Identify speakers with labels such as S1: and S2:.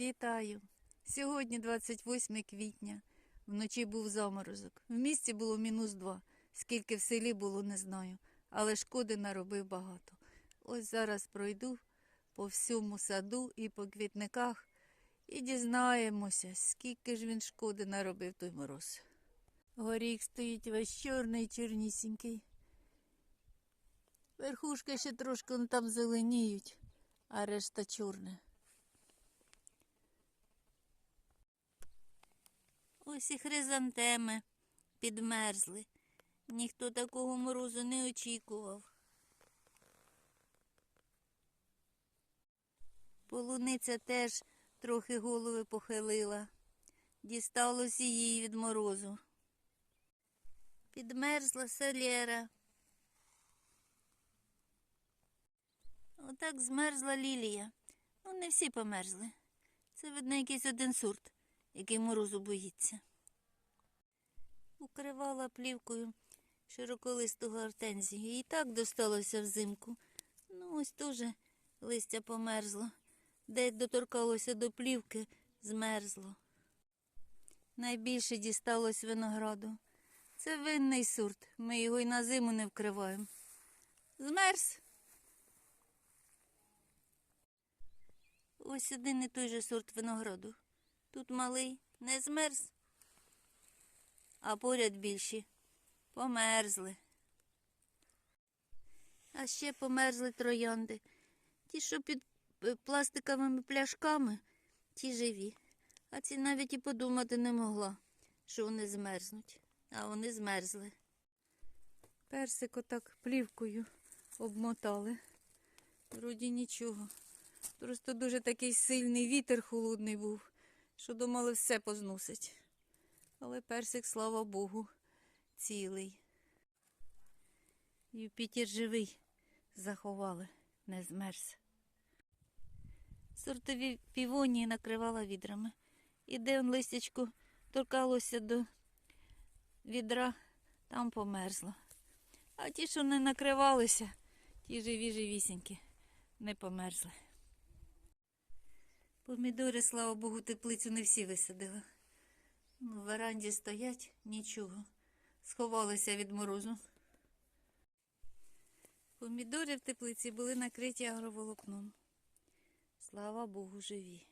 S1: Вітаю! Сьогодні 28 квітня. Вночі був заморозок. В місті було мінус два. Скільки в селі було, не знаю. Але шкоди наробив багато. Ось зараз пройду по всьому саду і по квітниках і дізнаємося, скільки ж він шкоди наробив той мороз. Горіх стоїть весь чорний, чорнісінький. Верхушки ще трошки ну, там зеленіють, а решта чорне. Ось і хризантеми підмерзли. Ніхто такого морозу не очікував. Полуниця теж трохи голови похилила. Дісталося їй від морозу. Підмерзла селера. Отак змерзла лілія. Ну, не всі померзли. Це, видно, якийсь один сорт, який морозу боїться. Укривала плівкою широколисту гортензію. І так досталося взимку. Ну, ось теж листя померзло. Де доторкалося до плівки, змерзло. Найбільше дісталось винограду. Це винний сорт. Ми його й на зиму не вкриваємо. Змерз. Ось один і той же сорт винограду. Тут малий не змерз, а поряд більші померзли. А ще померзли троянди. Ті, що під е, пластиковими пляшками, ті живі. А ці навіть і подумати не могла, що вони змерзнуть. А вони змерзли. Персик отак плівкою обмотали. Вроді нічого. Просто дуже такий сильний вітер холодний був, що думали все позносить. Але персик, слава Богу, цілий. Юпітер живий заховали, не змерз. Сортові півонії накривала відрами. І де он листячко торкалося до відра, там померзло. А ті, що не накривалися, ті живі живісінькі, не померзли. Помідори, слава Богу, теплицю не всі висадила. Ну, В веранді стоять нічого. Сховалися від морозу. Помідори в теплиці були накриті агроволокном. Слава Богу, живі.